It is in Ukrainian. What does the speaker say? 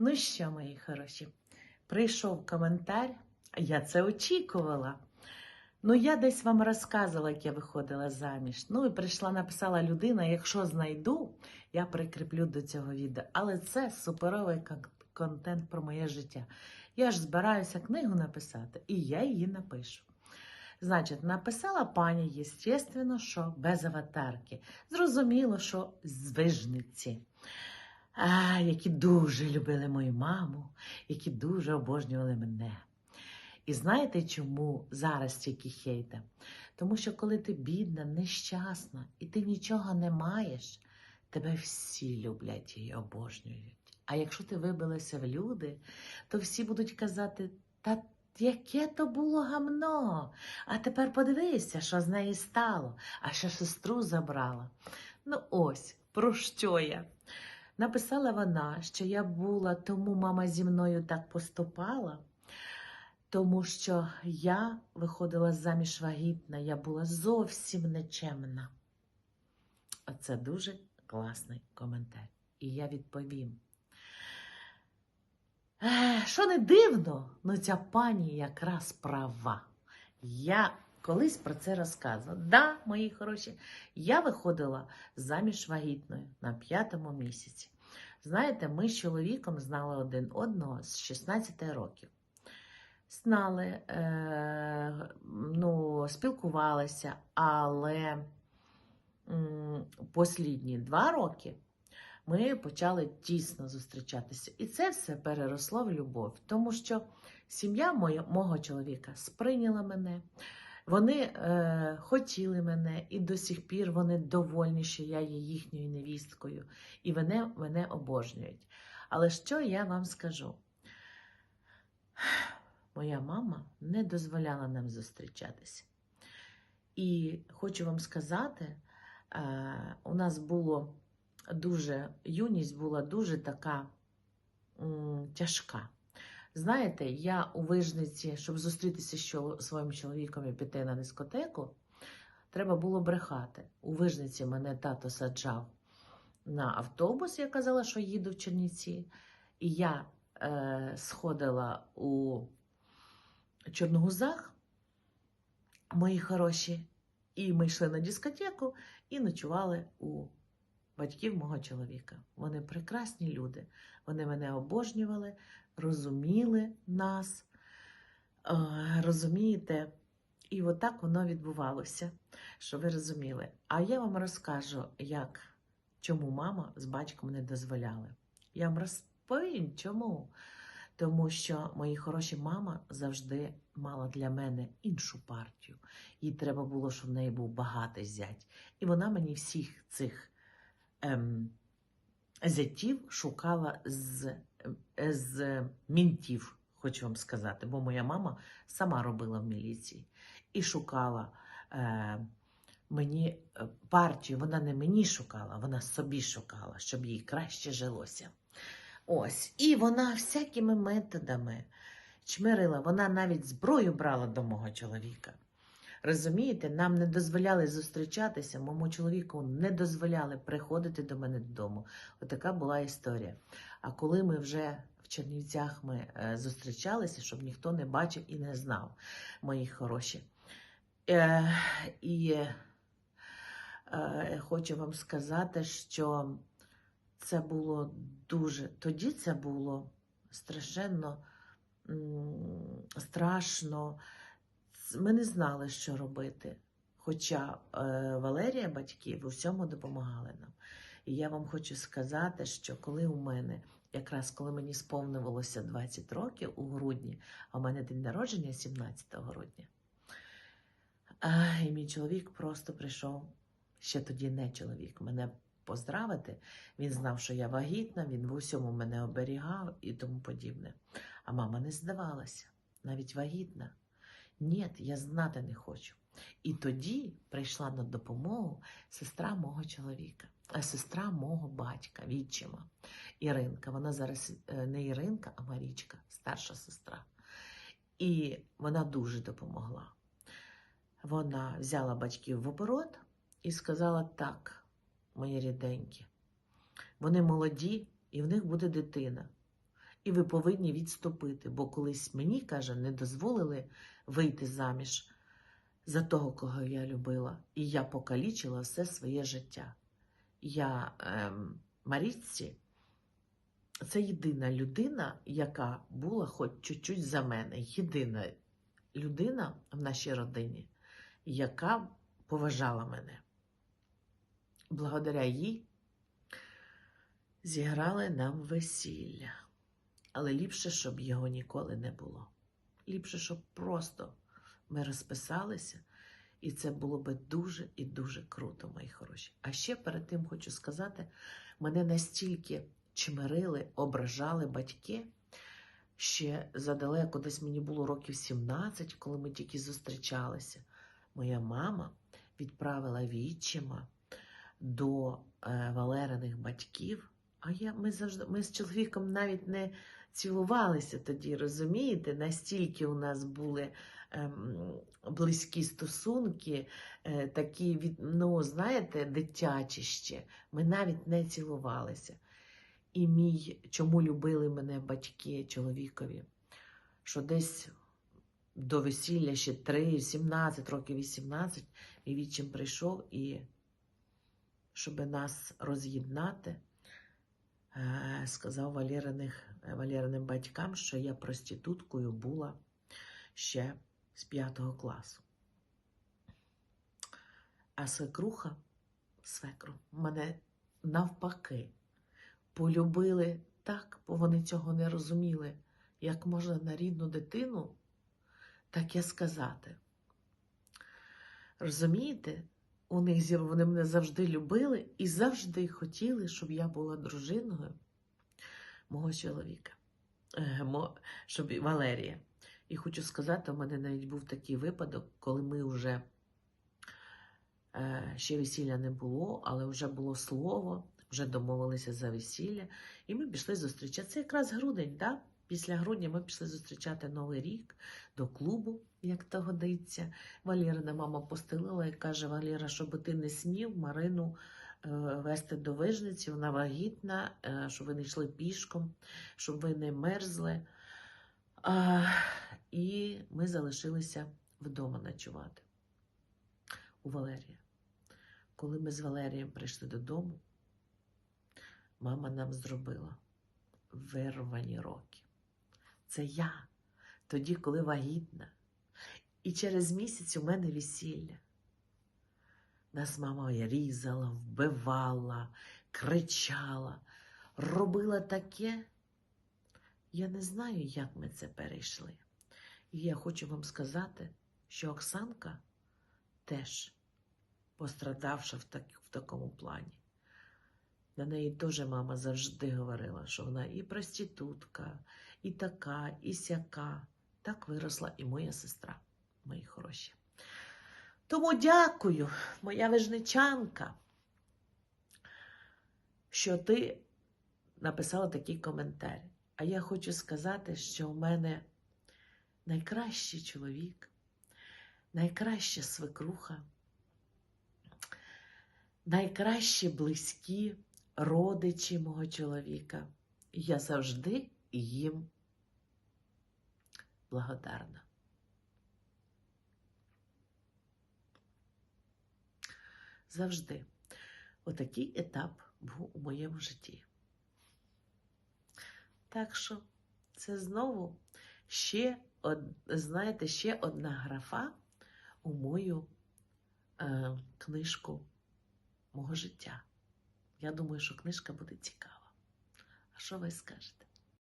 Ну що, мої хороші, прийшов коментар, я це очікувала. Ну, я десь вам розказувала, як я виходила заміж. Ну і прийшла, написала людина, якщо знайду, я прикріплю до цього відео. Але це суперовий контент про моє життя. Я ж збираюся книгу написати, і я її напишу. Значить, написала пані, єстественно, що без аватарки. Зрозуміло, що з вижниці. А, які дуже любили мою маму, які дуже обожнювали мене. І знаєте, чому зараз тільки хейта? Тому що коли ти бідна, нещасна і ти нічого не маєш, тебе всі люблять і обожнюють. А якщо ти вибилася в люди, то всі будуть казати: та яке то було гамно? А тепер подивися, що з неї стало, а ще сестру забрала. Ну ось, про що я? Написала вона, що я була, тому мама зі мною так поступала, тому що я виходила заміж вагітна, я була зовсім нечемна. Оце дуже класний коментар. І я відповім. Що не дивно, ну ця пані якраз права. Я колись про це розказувала. Да, мої хороші, я виходила заміж вагітною на п'ятому місяці. Знаєте, ми з чоловіком знали один одного з 16 років. Знали, е, ну, спілкувалися, але м, послідні два роки ми почали тісно зустрічатися. І це все переросло в любов, тому що сім'я мого чоловіка сприйняла мене. Вони е, хотіли мене, і до сих пір вони довольні, що я є їхньою невісткою, і вони мене обожнюють. Але що я вам скажу? Моя мама не дозволяла нам зустрічатися. І хочу вам сказати, е, у нас було дуже, юність була дуже така м, тяжка. Знаєте, я у вижниці, щоб зустрітися з своїм чоловіком і піти на дискотеку, треба було брехати. У вижниці мене тато саджав на автобус, я казала, що їду в Чернівці. І я е, сходила у Чорногузах, мої хороші, і ми йшли на дискотеку і ночували у батьків мого чоловіка. Вони прекрасні люди. Вони мене обожнювали, розуміли нас. Е, розумієте? І отак воно відбувалося, що ви розуміли. А я вам розкажу, як, чому мама з батьком не дозволяли. Я вам розповім, чому. Тому що мої хороші мама завжди мала для мене іншу партію. Їй треба було, щоб в неї був багатий зять. І вона мені всіх цих ем, зятів шукала з, з мінтів, хочу вам сказати, бо моя мама сама робила в міліції і шукала е, мені е, партію. Вона не мені шукала, вона собі шукала, щоб їй краще жилося. Ось, і вона всякими методами чмирила, вона навіть зброю брала до мого чоловіка. Розумієте, нам не дозволяли зустрічатися, моєму чоловіку не дозволяли приходити до мене додому. Отака була історія. А коли ми вже в Чернівцях ми е, зустрічалися, щоб ніхто не бачив і не знав, мої хороші. Е, і е, хочу вам сказати, що це було дуже. Тоді це було страшенно страшно. Ми не знали, що робити. Хоча е, Валерія, батьки, в усьому допомагали нам. І я вам хочу сказати, що коли у мене, якраз коли мені сповнювалося 20 років у грудні, а у мене день народження 17 грудня, а, і мій чоловік просто прийшов, ще тоді не чоловік, мене поздравити. Він знав, що я вагітна, він в усьому мене оберігав і тому подібне. А мама не здавалася, навіть вагітна. Ні, я знати не хочу. І тоді прийшла на допомогу сестра мого чоловіка, а сестра мого батька, відчима Іринка. Вона зараз е, не Іринка, а Марічка, старша сестра. І вона дуже допомогла. Вона взяла батьків в оборот і сказала так, мої ріденькі, вони молоді, і в них буде дитина. І ви повинні відступити, бо колись мені, каже, не дозволили вийти заміж за того, кого я любила. І я покалічила все своє життя. Я ем, Марічці це єдина людина, яка була хоч чуть-чуть за мене. Єдина людина в нашій родині, яка поважала мене. Благодаря їй зіграли нам весілля. Але ліпше, щоб його ніколи не було. Ліпше, щоб просто ми розписалися, і це було би дуже і дуже круто, мої хороші. А ще перед тим хочу сказати, мене настільки чмирили, ображали батьки. Ще задалеко, десь мені було років 17, коли ми тільки зустрічалися. Моя мама відправила відчима до е, Валериних батьків. А я, ми завжди ми з чоловіком навіть не цілувалися тоді, розумієте? Настільки у нас були ем, близькі стосунки, е, такі від, ну, знаєте, дитячі ще. Ми навіть не цілувалися. І мій, чому любили мене батьки чоловікові, що десь до весілля ще 3, 17 років 18, мій відчим прийшов і, щоб нас роз'єднати, е, сказав Валериних, Валериним батькам, що я проституткою була ще з 5 класу. А свекруха, свекру, мене навпаки полюбили так, бо вони цього не розуміли, як можна на рідну дитину таке сказати. Розумієте, у них вони мене завжди любили і завжди хотіли, щоб я була дружиною мого чоловіка, е, щоб Валерія. І хочу сказати, у мене навіть був такий випадок, коли ми вже е, ще весілля не було, але вже було слово, вже домовилися за весілля, і ми пішли зустрічати. Це якраз грудень, да? Після грудня ми пішли зустрічати Новий рік до клубу, як то годиться. Валерина мама постелила і каже: Валера, щоб ти не смів Марину вести до вижниці, вона вагітна, е, щоб ви не йшли пішком, щоб ви не мерзли. І ми залишилися вдома ночувати у Валерія. Коли ми з Валерієм прийшли додому, мама нам зробила вирвані роки. Це я, тоді, коли вагітна. І через місяць у мене весілля. Нас мама різала, вбивала, кричала, робила таке. Я не знаю, як ми це перейшли. І я хочу вам сказати, що Оксанка теж пострадавша в, так, в такому плані. На неї теж мама завжди говорила, що вона і проститутка, і така, і сяка. Так виросла і моя сестра, мої хороші. Тому дякую, моя вижничанка, що ти написала такий коментар. А я хочу сказати, що в мене найкращий чоловік, найкраща свекруха, найкращі близькі родичі мого чоловіка. І я завжди їм благодарна. Завжди. Отакий етап був у моєму житті. Так що це знову ще, знаєте, ще одна графа у мою е, книжку мого життя. Я думаю, що книжка буде цікава. А що ви скажете?